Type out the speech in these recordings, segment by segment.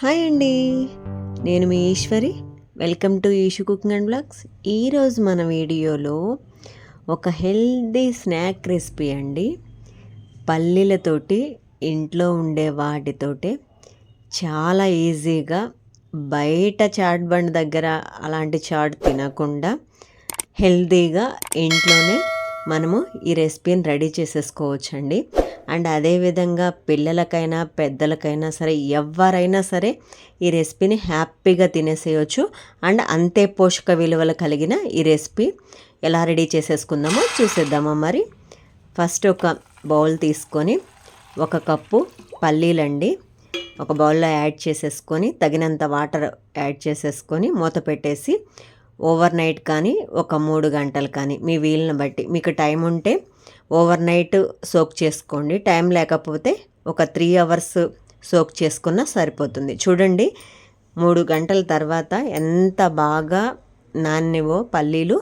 Hi అండి. నేను మీ Eshwari. Welcome to Eshu cooking and vlogs ఈరోజు మన వీడియోలో ఒక హెల్దీ స్నాక్ రెసిపీ అండి. పల్లీలతోటి ఇంట్లో ఉండే వాటితోటి చాలా ఈజీగా బయట చాట్ బండ్ దగ్గర అలాంటి చాట్ తినకుండా హెల్తీగా ఇంట్లోనే మనము ఈ రెసిపీని రెడీ చేసేసుకోవచ్చండి. అండ్ అదేవిధంగా పిల్లలకైనా పెద్దలకైనా సరే ఎవరైనా సరే ఈ రెసిపీని హ్యాపీగా తినేసేయచ్చు. అండ్ అంతే పోషక విలువలు కలిగిన ఈ రెసిపీ ఎలా రెడీ చేసేసుకుందామో చూసేద్దామా మరి. ఫస్ట్ ఒక బౌల్ తీసుకొని ఒక కప్పు పల్లీలండి. ఒక బౌల్లో యాడ్ చేసేసుకొని తగినంత వాటర్ యాడ్ చేసేసుకొని మూత పెట్టేసి ఓవర్ నైట్ కానీ ఒక మూడు గంటలు కానీ మీ వీలుని బట్టి మీకు టైం ఉంటే ఓవర్ నైట్ సోక్ చేసుకోండి. టైం లేకపోతే ఒక త్రీ అవర్స్ సోక్ చేసుకున్నా సరిపోతుంది. చూడండి మూడు గంటల తర్వాత ఎంత బాగా నానివో పల్లీలు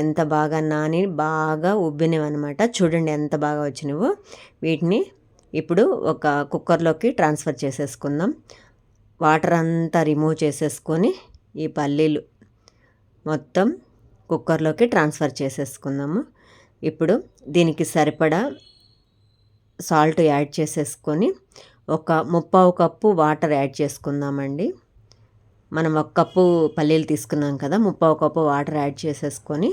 ఎంత బాగా నాని బాగా ఉబ్బినవి అనమాట చూడండి ఎంత బాగా వచ్చినవో. వీటిని ఇప్పుడు ఒక కుక్కర్లోకి ట్రాన్స్ఫర్ చేసేసుకుందాం. వాటర్ అంతా రిమూవ్ చేసేసుకొని ఈ పల్లీలు మొత్తం కుక్కర్లోకి ట్రాన్స్ఫర్ చేసేసుకుందాము. ఇప్పుడు దీనికి సరిపడా సాల్ట్ యాడ్ చేసేసుకొని ఒక ముప్పావు కప్పు వాటర్ యాడ్ చేసుకుందామండి. మనం ఒక కప్పు పల్లీలు తీసుకున్నాం కదా ముప్పావు కప్పు వాటర్ యాడ్ చేసేసుకొని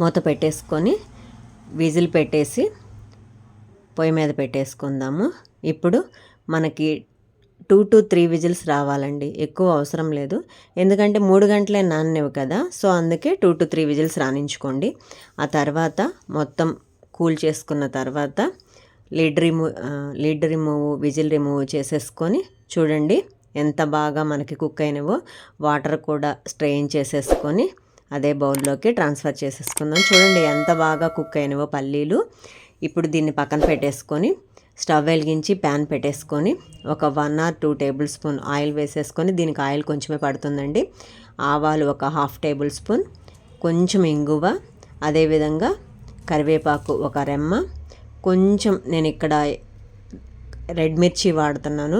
మూత పెట్టేసుకొని విజిల్ పెట్టేసి పొయ్యి మీద పెట్టేసుకుందాము. ఇప్పుడు మనకి టూ టు త్రీ విజిల్స్ రావాలండి. ఎక్కువ అవసరం లేదు. ఎందుకంటే మూడు గంటలే నాన్నవి కదా. సో అందుకే టూ టు త్రీ విజిల్స్ రాణించుకోండి. ఆ తర్వాత మొత్తం కూల్ చేసుకున్న తర్వాత lid remove lid remove whistle remove చేసేసుకొని చూడండి ఎంత బాగా మనకి కుక్ అయినవో వాటర్ కూడా స్ట్రెయిన్ చేసేసుకొని అదే బౌల్లోకి ట్రాన్స్ఫర్ చేసేసుకుందాం. చూడండి ఎంత బాగా కుక్ అయినవో పల్లీలు. ఇప్పుడు దీన్ని పక్కన పెట్టేసుకొని స్టవ్ వెలిగించి ప్యాన్ పెట్టేసుకొని ఒక one or two tablespoon oil వేసేసుకొని దీనికి ఆయిల్ కొంచెమే పడుతుందండి. ఆవాలు ఒక హాఫ్ టేబుల్ స్పూన్ కొంచెం ఇంగువ అదేవిధంగా కరివేపాకు ఒక రెమ్మ కొంచెం నేను ఇక్కడ రెడ్ మిర్చి వాడుతున్నాను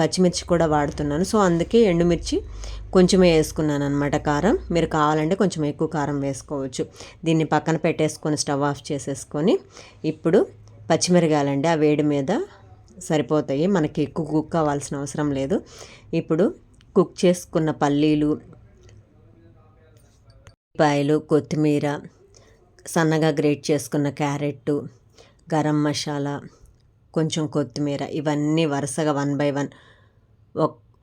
పచ్చిమిర్చి కూడా వాడుతున్నాను. సో అందుకే ఎండుమిర్చి కొంచెమే వేసుకున్నాను అనమాట కారం. మీరు కావాలంటే కొంచెం ఎక్కువ కారం వేసుకోవచ్చు. దీన్ని పక్కన పెట్టేసుకొని స్టవ్ ఆఫ్ చేసేసుకొని ఇప్పుడు పచ్చిమిరకాయలండి ఆ వేడి మీద సరిపోతాయి. మనకి ఎక్కువ కుక్ కావాల్సిన అవసరం లేదు. ఇప్పుడు కుక్ చేసుకున్న పల్లీలు ఉల్లిపాయలు కొత్తిమీర సన్నగా గ్రేట్ చేసుకున్న క్యారెట్ గరం మసాలా కొంచెం కొత్తిమీర ఇవన్నీ వరుసగా వన్ బై వన్.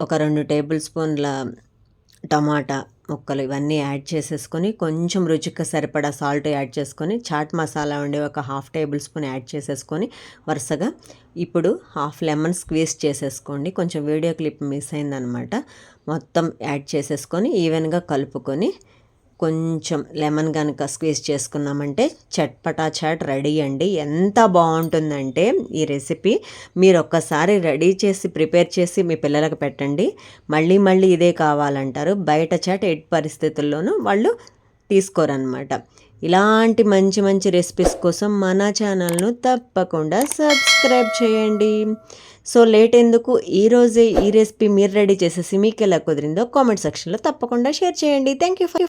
ఒక రెండు టేబుల్ స్పూన్ల టమాటా ముక్కలు ఇవన్నీ యాడ్ చేసేసుకొని కొంచెం రుచికి సరిపడా సాల్ట్ యాడ్ చేసుకొని చాట్ మసాలా ఉండే ఒక హాఫ్ టేబుల్ స్పూన్ యాడ్ చేసేసుకొని వరుసగా ఇప్పుడు హాఫ్ లెమన్ స్క్వీజ్ చేసేసుకోండి. కొంచెం వీడియో క్లిప్ మిస్ అయిందనమాట. మొత్తం యాడ్ చేసేసుకొని ఈవెన్గా కలుపుకొని కొంచెం లెమన్ కనుక స్క్వీజ్ చేసుకున్నామంటే చట్పటా చాట్ రెడీ అండి. ఎంత బాగుంటుందంటే ఈ రెసిపీ మీరు ఒక్కసారి రెడీ చేసి ప్రిపేర్ చేసి మీ పిల్లలకు పెట్టండి. మళ్ళీ మళ్ళీ ఇదే కావాలంటారు. బయట చాట్ ఎట్ పరిస్థితుల్లోనూ వాళ్ళు తీసుకోరనమాట ఇలాంటి మంచి మంచి రెసిపీస్ కోసం మన ఛానల్ను తప్పకుండా సబ్స్క్రైబ్ చేయండి. సో లేట్ ఎందుకు? ఈరోజే ఈ రెసిపీ మీరు రెడీ చేసేసి మీకు ఎలా కుదిరిందో కామెంట్ సెక్షన్లో తప్పకుండా షేర్ చేయండి. Thank you for